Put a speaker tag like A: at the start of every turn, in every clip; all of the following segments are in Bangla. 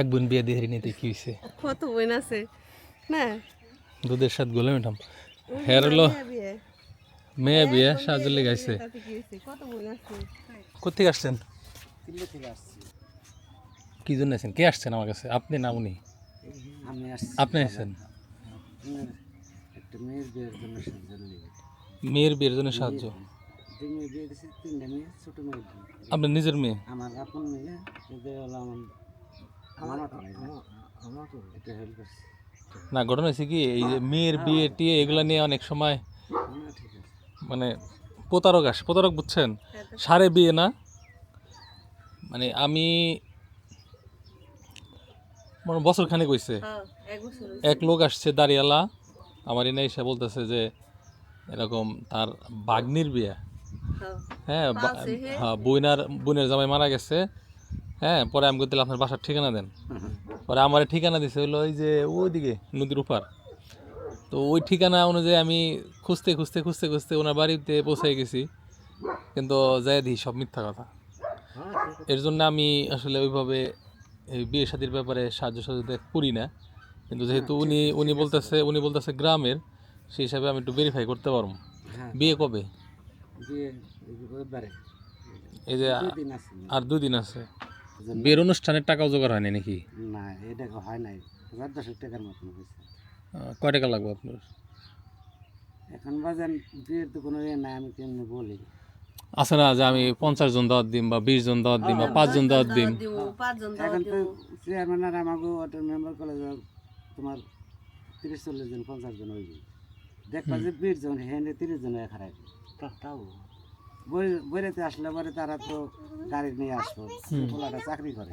A: এক বোন বিয়ে দিয়ে নিতে কি হয়েছে
B: কত বোন আছে না?
A: দুধের সাথে গোলে মিঠাম। হের হলো মেয়ে বিয়ে।
B: আছে?
A: কোথেকে আসছেন?
C: দিল্লি থেকে আসছি।
A: কি জন্য আসছেন? কে আসছেন আমার কাছে? আপনি না উনি? আপনি আসছেন?
C: মেয়ের বিয়ের জন্য সাহায্য।
A: আপনার নিজের মেয়ে?
C: আমার আপন মেয়ে
A: না ঘটনা হয়েছে কি এই যে মেয়ের বিয়ে টিয়ে এগুলো নিয়ে অনেক সময় মানে প্রতারক আসে। প্রতারক বুঝছেন? সারে বিয়ে না। মানে আমি বছর খানে
B: হ্যাঁ এক বছর হয়েছে।
A: এক লোক আসছে দাঁড়িয়ালা আমার এনে এসে বলতেছে যে এরকম তার বাগ্নির বিয়ে।
B: হ্যাঁ।
A: হ্যাঁ
B: হ্যাঁ।
A: হ্যাঁ বইনার বোনের জামাই মারা গেছে। হ্যাঁ পরে আমি করতে আপনার বাসার ঠিকানা দেন। পরে আমার ঠিকানা দিছে হলো ওই যে ওইদিকে নদীর উপার তো ওই ঠিকানা অনুযায়ী আমি খুঁজতে খুঁজতে খুঁজতে খুঁজতে ওনার বাড়িতে পৌঁছাই গেছি। কিন্তু যাই দিই সব মিথ্যা কথা। এর জন্য আমি আসলে ওইভাবে এই বিয়ে শাদির ব্যাপারে সাহায্য সহযোগিতা করি না। কিন্তু যেহেতু উনি উনি বলতেছে উনি বলতেছে গ্রামের সেই হিসাবে আমি একটু ভেরিফাই করতে পারব।
C: হ্যাঁ।
A: বিয়ে কবে? এই যে আর দুদিন আছে। বিয়ের অনুষ্ঠানের টাকাও জোগাড় হয়নি নাকি?
C: না এটা হয় নাই। হাজার দশেক টাকার মতন হয়েছে।
A: কয় টাকা লাগবে আপনার?
C: এখন বাজান বিয়ের তো কোনো ইয়ে নাই আমি কেমনি বলি?
A: আছে না যে আমি পঞ্চাশ জন দাওয়াত দিম বা বিশ জন দাওয়াত দিম বা পাঁচজন দাওয়াত দিম।
B: দাওয়াত দাওয়াত
C: এখন তো চেয়ারম্যান আর আমাকে ওটার মেম্বার কলেজ তোমার তিরিশ চল্লিশ জন পঞ্চাশ জন হইবে। দেখবা যে বিশ জন হেনে তিরিশ জন খারাপ তাও। বইরেতে আসলে পরে তারা তো গাড়ি নিয়ে আসব পোলাটা চাকরি করে।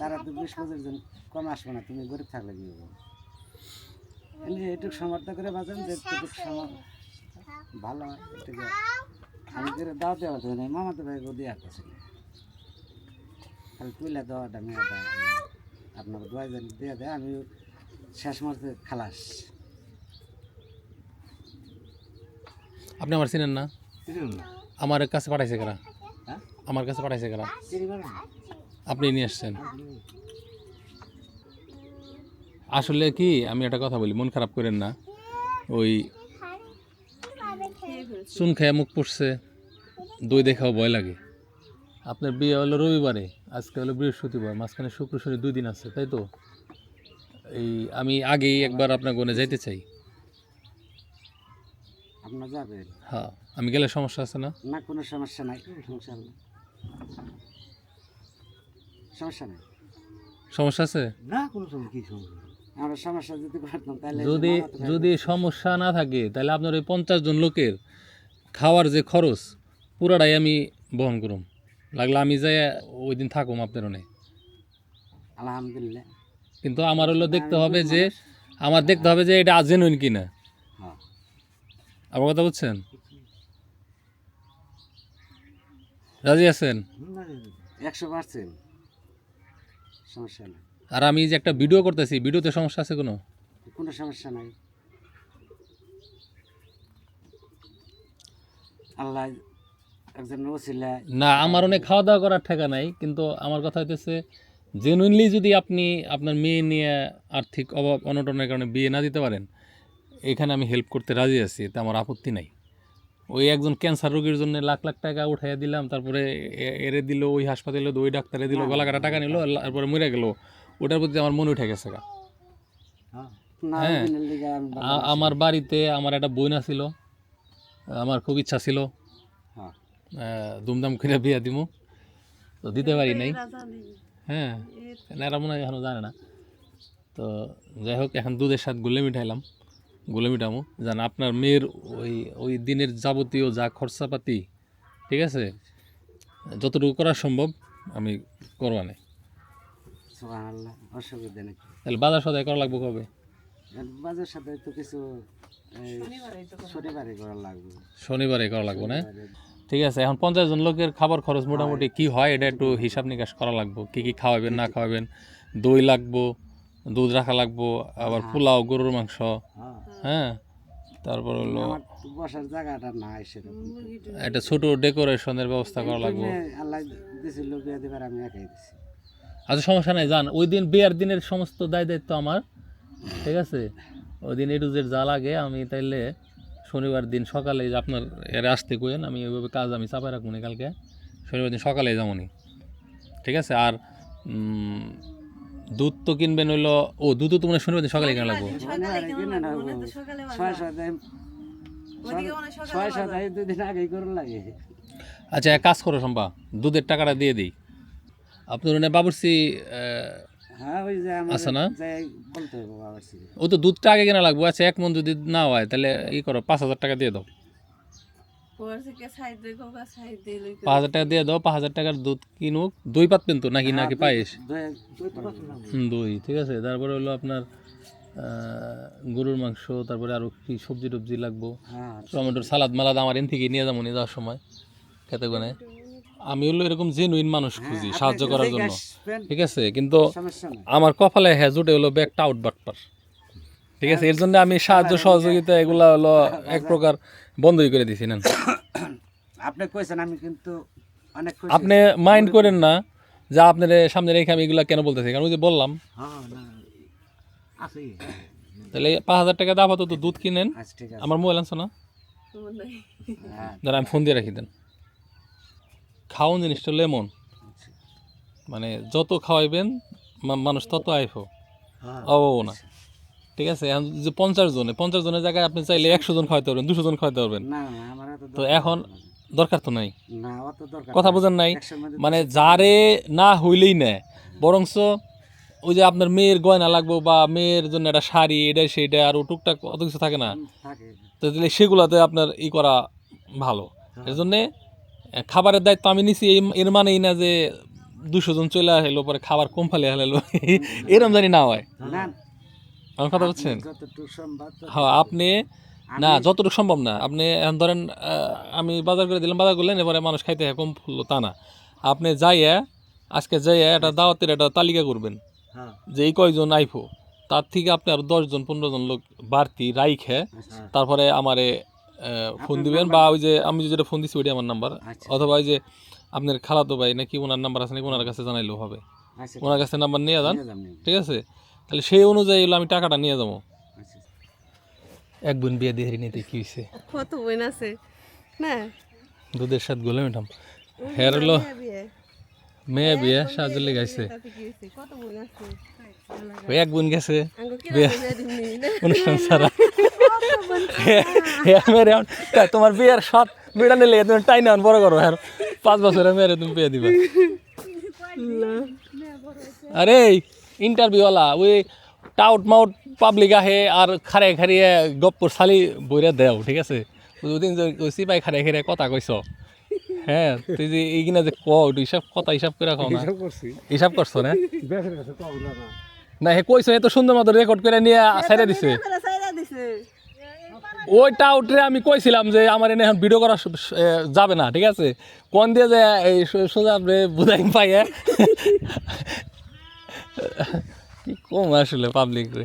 C: তারা তো বিশ পঁচিশ জন কম আসবে না তুমি গরিব থাকলে কি হবে? এটুকু সমর্থ করে বাঁচান যে এটুকু সম- ভালো এটুকু আমি করে দাও দেওয়া তো নেই মামা তো ভাইকে দিয়ে আসতেছিল খালি তুইলা দেওয়াটা মেয়েটা আপনাকে দোয়া জানি দিয়ে দেয় আমি শেষ মাসে খালাস।
A: আপনি আমার চিনেন না? আমার কাছে পাঠাইছে কারা?
C: হ্যাঁ?
A: আমার কাছে পাঠাইছে
C: পারেন?
A: আপনি নিয়ে আসছেন। আসলে কি আমি একটা কথা বলি মন খারাপ করেন না। ওই চুন খেয়ে মুখ পড়ছে দই দেখাও ভয় লাগে। আপনার বিয়ে হলো রবিবারে আজকে হলো বৃহস্পতিবার মাঝখানে শুক্র শনি দুই দিন আছে তাই তো? এই আমি আগেই একবার আপনার গনে যাইতে চাই।
C: আপনার যাবেন?
A: হ্যাঁ আমি গেলে সমস্যা আছে না?
C: না কোনো সমস্যা নাই সমস্যা সমস্যা নেই?
A: সমস্যা আছে?
C: না কোনো সমস্যা কি সমস্যা? আমরা সমস্যা যদি পারতাম তাহলে
A: যদি যদি সমস্যা না থাকে তাহলে আপনার ওই পঞ্চাশ জন লোকের খাওয়ার যে খরচ পুরাটাই আমি বহন করুম। লাগলে আমি যাই ওই দিন থাকুম আপনার অনেক
C: আলহামদুলিল্লাহ।
A: কিন্তু আমার হলো দেখতে হবে যে আমার দেখতে হবে যে এটা জেনুইন কিনা। আমার কথা বুঝছেন রাজি আছেন?
C: একশো পার্সেন্ট। সমস্যা নেই।
A: আর আমি যে একটা ভিডিও করতেছি ভিডিওতে সমস্যা আছে কোনো?
C: কোনো সমস্যা নাই। আল্লাহ একজন
A: না আমার অনেক খাওয়া দাওয়া করার ঠেকা নাই কিন্তু আমার কথা হইতেছে জেনুইনলি যদি আপনি আপনার মেয়ে নিয়ে আর্থিক অভাব অনটনের কারণে বিয়ে না দিতে পারেন এখানে আমি হেল্প করতে রাজি আছি এতে আমার আপত্তি নাই। ওই একজন ক্যান্সার রোগীর জন্য লাখ লাখ টাকা উঠাইয়া দিলাম তারপরে এ- এরে দিল ওই হাসপাতালে ওই ডাক্তারে দিল গলা কাটা টাকা নিল তারপরে মরে গেল। ওটার প্রতি আমার মনে উঠে গেছে গা। হ্যাঁ। আ- আমার বাড়িতে আমার একটা বইনা ছিল আমার খুব ইচ্ছা ছিল।
C: হ্যাঁ।
A: দুমদাম করে বিয়া দিমু। তো দিতে পারি নাই। হ্যাঁ। এরা মনে হয় এখনও জানে না। তো যাই হোক এখন দুধের সাথে গুলে মিঠাইলাম। গুলে মিঠামো জান আপনার মেয়ের ওই ওই দিনের যাবতীয় যা খরচাপাতি ঠিক আছে? যতটুকু করা সম্ভব আমি করবা নাই
C: অসুবিধা
A: তাহলে বাজার সদায় করা লাগবে কবে?
C: বাজার তো কিছু। শনিবারে করা লাগবে।
A: শনিবারে করা লাগবে। না? ঠিক আছে এখন পঞ্চাশ জন লোকের খাবার খরচ মোটামুটি কি হয় এটা একটু হিসাব নিকাশ করা লাগবো। কি কি খাওয়াবেন না খাওয়াবেন? দই লাগবো দুধ রাখা লাগবো আবার পোলাও গরুর মাংস
C: হ্যাঁ?
A: তারপর হলো
C: বসার জায়গাটা নাই সেরকম
A: একটা ছোট ডেকোরেশনের ব্যবস্থা করা লাগবে।
C: আল্লাহ দিছিল দিবার আমি একাই দিছি।
A: আচ্ছা সমস্যা নাই জান ওই দিন বিয়ার দিনের সমস্ত দায় দায়িত্ব আমার ঠিক আছে? ওই দিন এডুজের যা লাগে আমি তাইলে শনিবার দিন সকালে আপনার এর আসতে কোয়েন আমি ওইভাবে কাজ আমি চাপাই রাখব নি কালকে। শনিবার দিন সকালে যাব ঠিক আছে? আর দুধ তো কিনবেন হইল ও দুধ তো মানে শনিবার দিন সকালে কেনা লাগবো। আচ্ছা এক কাজ করো সম্পা দুধের টাকাটা দিয়ে দিই। আপনার ওখানে
C: হ্যাঁ আমার
A: আছে না? ও তো দুধটা আগে কেনা লাগবো আচ্ছা এক মন যদি না হয় তাহলে ই করো পাঁচ হাজার টাকা দিয়ে দাও। পাঁচ হাজার টাকা দিয়ে দাও পাঁচ হাজার টাকার দুধ কিনুক। দই পাতবেন তো নাকি নাকি পায়েস? দই ঠিক আছে। তারপরে হলো আপনার গরুর মাংস তারপরে আরও কি সবজি টবজি লাগবো।
C: হ্যাঁ
A: টমেটোর সালাদ মালাদ আমার এন থেকে নিয়ে যাব নিয়ে যাওয়ার সময়। খেতে গনে। আমি হলো এরকম জেনুইন মানুষ খুঁজি সাহায্য করার জন্য। ঠিক আছে কিন্তু আমার কপালে হ্যাঁ জুটে হলো ব্যাগটা আউট বাটপার ঠিক আছে এর জন্য আমি সাহায্য সহযোগিতা এগুলা হলো এক প্রকার বন্ধই করে দিছি না
C: আপনি কইছেন আমি কিন্তু অনেক খুশি
A: আপনি মাইন্ড করেন না যা আপনার সামনে রেখে আমি এগুলা কেন বলতেছি? কারণ ওই যে বললাম।
C: হ্যাঁ না আছে।
A: তাহলে পাঁচ হাজার টাকা দিয়ে আপাতত দুধ কিনেন।
C: আচ্ছা
A: আমার মোবাইল আনছো না?
C: হ্যাঁ।
A: দাঁড়া আমি ফোন দিয়ে রাখি দেন। খাওয়ান জিনিসটা হলো এমন মানে যত খাওয়াইবেন মানুষ তত আইফো।
C: হ্যাঁ।
A: অভাবও না। ঠিক আছে? এখন যে পঞ্চাশ জনে পঞ্চাশ জনের জায়গায় আপনি চাইলে একশো জন খাওয়াইতে পারবেন দুশো জন খাওয়াইতে পারবেন।
C: না না
A: তো এখন দরকার তো নাই?
C: না
A: কথা বোঝেন নাই? মানে যারে না হইলেই নেয়। বরংস ওই যে আপনার মেয়ের গয়না লাগবো বা মেয়ের জন্য একটা শাড়ি এটা সেটা আর ও টুকটাক অত কিছু থাকে না। তো তাহলে সেগুলাতে আপনার ই করা ভালো। এর জন্যে খাবারের দায়িত্ব আমি নিছি এই- এর মানেই না যে দুশো জন চলে আসলো পরে খাবার কম ফালে হালালো। এরম জানি না হয়।
C: না
A: আমার কথা বলছেন
C: তো-
A: হ্যাঁ আপনি না যতটুকু সম্ভব না। আপনি ধরেন আমি বাজার করে দিলাম বাজার করলেন এবারে মানুষ খাইতে হয় কম ফুললো তা না। আপনি যাইয়া আজকে যাইয়া একটা দাওয়াতের একটা তালিকা করবেন
C: হ্যাঁ।
A: যে এই কয়জন আইফো তার থেকে আপনি আরও দশজন পনেরো জন লোক বাড়তি রাইখে
C: আচ্ছা।
A: তারপরে আমারে ফোন দিবেন বা ওই যে আমি যেটা ফোন দিচ্ছি ওইটা আমার নাম্বার।
C: আচ্ছা।
A: অথবা ওই যে আপনার খালাতো ভাই নাকি ওনার নাম্বার আছে নাকি ওনার কাছে জানাইলেও হবে।
C: আচ্ছা
A: ওনার কাছে নাম্বার নিয়ে যান। ঠিক আছে? তাহলে সেই অনুযায়ী হলো আমি টাকাটা নিয়ে যাব।
C: আচ্ছা
A: এক বোন বিয়ে দিয়ে নিতে কি হয়েছে
B: কত বোন আছে না?
A: দুধের সাথে গোলে মেটাম হের হলো। মেয়ে বিয়ে সাহায্য লেগাইছে। ওই এক বোন গেছে? অনুষ্ঠান তা তোমার বিয়ের সাত মেয়েটা নিলে তুমি টাই নেন বড় করো আর পাঁচ বছরের মেয়েরে তুমি বিয়ে দিবে। আরে ইন্টারভিউওয়ালা ওই টাউট মাউট পাবলিক আহে আর খারে খারিয়ে গপ্পর সালি বইরে দেও ঠিক আছে? দুদিন যে ওই সিপাই খারে খারিয়ে কথা কইছ। হ্যাঁ তুই যে এইখানে যে তুই হিসাব কথা হিসাব করে খাও না? হিসাব করছ। না? না হে কইছো এত সুন্দর মতো রেকর্ড করে নিয়ে ছেড়ে দিছে।
B: তারা ছাইরা দিছে।
A: ওই টাউটরে আমি কইছিলাম যে আমার এনে এখন ভিডিও করা যাবে না ঠিক আছে? কোন দিয়ে যে এই সোজা বুঝাই পাইয়ে কি কম আসলে পাবলিক রে?